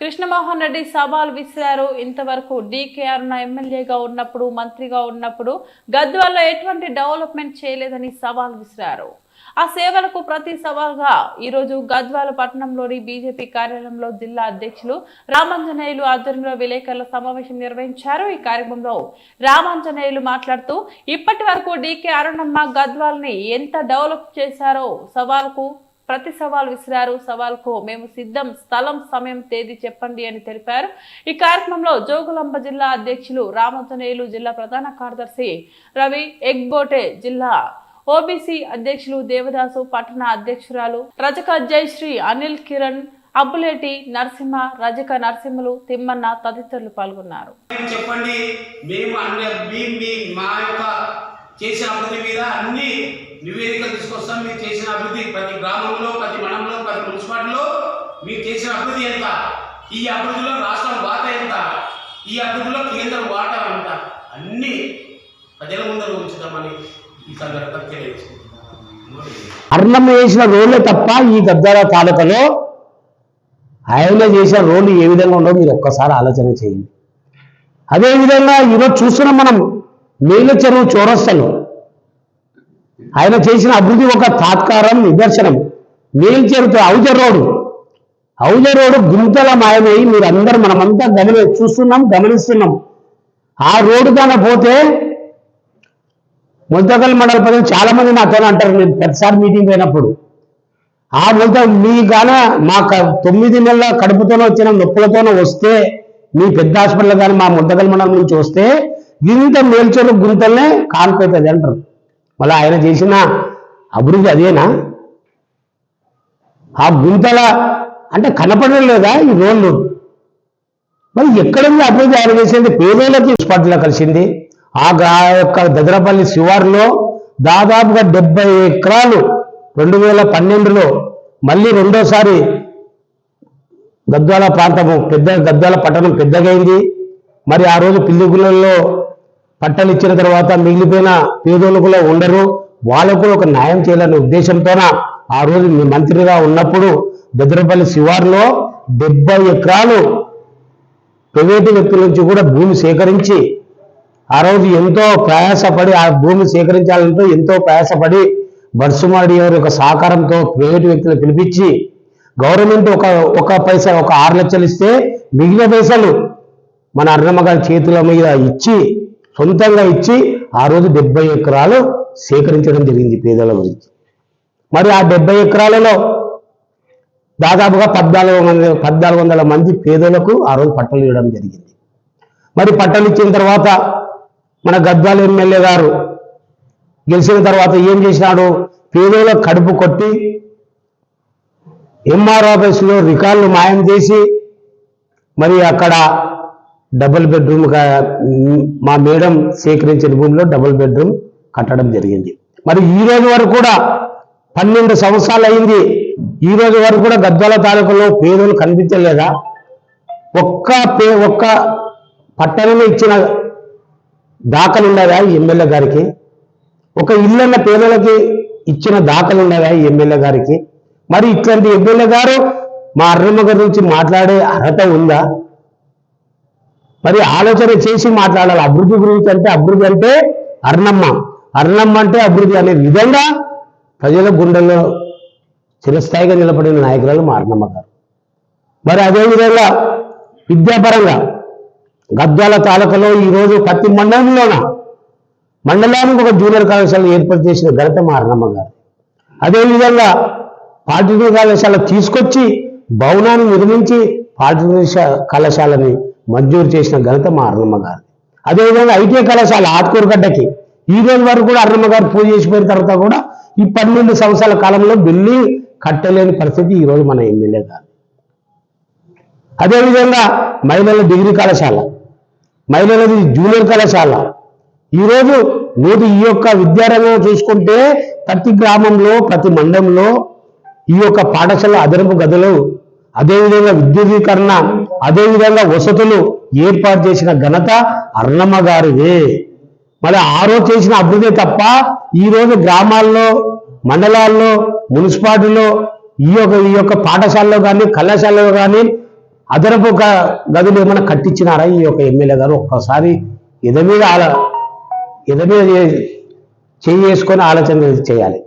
కృష్ణమోహన్ రెడ్డి సవాల్ విసిరారు. ఇంతవరకు డీకే అరుణ ఎమ్మెల్యేగా ఉన్నప్పుడు మంత్రిగా ఉన్నప్పుడు గద్వాల్లో ఎటువంటి డెవలప్మెంట్ చేయలేదని సవాల్ విసిరారు. ఆ సేవలకు ప్రతి సవాల్గా ఈరోజు గద్వాల పట్టణంలోని బీజేపీ కార్యాలయంలో జిల్లా అధ్యక్షులు రామాంజనేయులు ఆధ్వర్యంలో విలేకరుల సమావేశం నిర్వహించారు. ఈ కార్యక్రమంలో రామాంజనేయులు మాట్లాడుతూ ఇప్పటి వరకు డీకే అరుణమ్మ గద్వాల్ని ఎంత డెవలప్ చేశారో సవాల్కు ప్రతి సవాల్ విసిరారు. సవాల్కు మేము సిద్ధం. స్థలం సమయం తేదీ చెప్పండి అని తెలిపారు. ఈ కార్యక్రమంలో జోగులాంబ జిల్లా అధ్యక్షులు రామంతనేయులు జిల్లా ప్రధాన కార్యదర్శి రవి ఎగ్బోటే జిల్లా ఓబీసీ అధ్యక్షులు దేవదాసు పట్టణ అధ్యక్షురాలు రజక జయశ్రీ అనిల్ కిరణ్ అబ్బులేటి నరసింహ రజక నరసింహులు తిమ్మన్న తదితరులు పాల్గొన్నారు. చెప్పండి మేము అన్ని మీ మీ మా యొక్క చేసిన అభివృద్ధి మీద అన్ని నివేదికలు తీసుకొస్తాం మీరు చేసిన అభివృద్ధి ప్రతి గ్రామంలో ప్రతి మండలంలో ప్రతి మున్సిపాలిటీలో మీరు చేసిన అభివృద్ధి ఎంత? ఈ అభివృద్ధిలో రాష్ట్రం వాట ఎంత? ఈ అభివృద్ధిలో కేంద్రం వాటా ఎంత? అన్నీ ప్రజల ముందర ఉంచుతామని ఈ సందర్భంగా తెలియజేసుకుంటున్నాను. అర్ణం చేసిన రోలే తప్ప ఈ గద్దాల తాలూకాలో ఆయన చేసిన రోలు ఏ విధంగా ఉండో మీరు ఒక్కసారి ఆలోచన చేయండి. అదేవిధంగా ఈరోజు చూస్తున్నాం మనం నీళ్ళ చెరువు చౌరస్తలు ఆయన చేసిన అభివృద్ధి ఒక తాత్కారం నిదర్శనం. మేలు చేరుతూ ఔజర్ రోడ్డు. ఔజర్ రోడ్డు గుంతల మాయమై మీరు మనమంతా గమని చూస్తున్నాం గమనిస్తున్నాం. ఆ రోడ్డు కన్నా పోతే ముల్తకల్ మండల ప్రజలు చాలా మంది నాతో అంటారు నేను ప్రతిసారి మీటింగ్ పోయినప్పుడు. ఆ ముల్త మీ గాన మా క- తొమ్మిది నెలల కడుపుతోనే వచ్చిన నొప్పులతోనే వస్తే మీ పెద్ద హాస్పిటల్ కానీ మా ముద్దకల్ మండలం నుంచి వస్తే ఇంత మేల్చొరు గుంతలనే కాలిపోతుంది అంటారు. మళ్ళీ ఆయన చేసిన అభివృద్ధి అదేనా? ఆ గుంతల అంటే కనపడడం లేదా ఈ రోడ్లు? మరి ఎక్కడ అభివృద్ధి? ఆయన చేసింది పేదోళ్ళకి స్పాట్లో కలిసింది. ఆ గ్రా యొక్క దదరపల్లి శివారులో దాదాపుగా డెబ్బై ఎకరాలు రెండు వేల పన్నెండులో మళ్ళీ రెండోసారి గద్వాల ప్రాంతము పెద్ద గద్వాల పట్టణం పెద్దగైంది. మరి ఆ రోజు పిల్లిగులలో పట్టలు ఇచ్చిన తర్వాత మిగిలిపోయిన పేదోళ్ళు కూడా ఉండరు. వాళ్ళకు కూడా ఒక న్యాయం చేయాలనే ఉద్దేశంతోన ఆ రోజు మీ మంత్రిగా ఉన్నప్పుడు బెదరపల్లి శివారులో డెబ్బై ఎకరాలు ప్రైవేటు వ్యక్తుల నుంచి కూడా భూమి సేకరించి ఆ రోజు ఎంతో ప్రయాసపడి ఆ భూమి సేకరించాలంటూ ఎంతో ప్రయాసపడి బర్సుమాడి గారి యొక్క సహకారంతో ప్రైవేటు వ్యక్తులు పిలిపించి గవర్నమెంట్ ఒక ఒక పైసా ఒక ఆరు లక్షలు ఇస్తే మిగిలిన పైసలు మన అన్నమ్మ గారి చేతుల మీద ఇచ్చి సొంతంగా ఇచ్చి ఆ రోజు డెబ్బై ఎకరాలు సేకరించడం జరిగింది పేదల గురించి. మరి ఆ డెబ్బై ఎకరాలలో దాదాపుగా పద్నాలుగు మంది పద్నాలుగు వందల మంది పేదలకు ఆ రోజు పట్టలు ఇవ్వడం జరిగింది. మరి పట్టలు ఇచ్చిన తర్వాత మన గద్వాల ఎమ్మెల్యే గారు గెలిచిన తర్వాత ఏం చేసినాడు? పేదల కడుపు కొట్టి ఎంఆర్ ఆఫీసులో రికార్డులు మాయం చేసి మరి అక్కడ డబుల్ బెడ్రూమ్ మా మేడం సేకరించిన భూమిలో డబుల్ బెడ్రూమ్ కట్టడం జరిగింది. మరి ఈ రోజు వరకు కూడా పన్నెండు సంవత్సరాలు అయింది. ఈ రోజు వరకు కూడా గద్వాల తాలూకాలో పేదలు కనిపించలేదా? ఒక్క పే ఒక్క పట్టణమే ఇచ్చిన దాఖలు ఎమ్మెల్యే గారికి? ఒక ఇల్లన్న పేదలకి ఇచ్చిన దాఖలు ఎమ్మెల్యే గారికి? మరి ఇట్లాంటి ఎమ్మెల్యే గారు మా అర్రమ్మ గారి నుంచి మాట్లాడే అర్హత ఉందా? మరి ఆలోచన చేసి మాట్లాడాలి. అభివృద్ధి గురించి అంటే అభివృద్ధి అంటే అర్ణమ్మ. అర్ణమ్మ అంటే అభివృద్ధి అనే విధంగా ప్రజల గుండెల్లో చిరస్థాయిగా నిలబడిన నాయకురాలు మా అర్ణమ్మ గారు. మరి అదేవిధంగా విద్యాపరంగా గద్వాల తాలూకాలో ఈరోజు ప్రతి మండలంలోన మండలానికి ఒక జూనియర్ కళాశాల ఏర్పాటు చేసిన ఘనత మా అర్ణమ్మ గారు అదేవిధంగా పాలిటెక్నిక్ కళాశాల తీసుకొచ్చి భవనాన్ని నిర్మించి పాలిటెక్నిక్ కళాశాలని మంజూరు చేసిన ఘనత మా అర్ణమ్మ గారు అదేవిధంగా ఐటీఐ కళాశాల ఆత్కూరుగడ్డకి ఈ రోజు వరకు కూడా అర్ణమ్మ గారు పూజ చేసిపోయిన తర్వాత కూడా ఈ పన్నెండు సంవత్సరాల కాలంలో బిల్డింగ్ కట్టలేని పరిస్థితి ఈ రోజు మన ఎమ్మెల్యే గారు అదేవిధంగా మహిళల డిగ్రీ కళాశాల మహిళలది జూనియర్ కళాశాల. ఈరోజు నేటి ఈ యొక్క విద్యారంగం చూసుకుంటే ప్రతి గ్రామంలో ప్రతి మండలంలో ఈ యొక్క పాఠశాల అదనపు గదులు అదేవిధంగా విద్యుదీకరణ అదేవిధంగా వసతులు ఏర్పాటు చేసిన ఘనత అర్ణమ్మ గారిదే. మరి ఆ రోజు చేసిన అభివృద్ధి తప్ప ఈ రోజు గ్రామాల్లో మండలాల్లో మున్సిపాలిటీలో ఈ యొక్క ఈ యొక్క పాఠశాలలో కానీ కళాశాలలో కానీ అదనపు ఒక గదులు ఏమైనా కట్టించినారా ఈ యొక్క ఎమ్మెల్యే గారు? ఒక్కసారి ఎద మీద ఎద మీద చేసుకొని చేయి వేసుకొని ఆలోచన చేయాలి.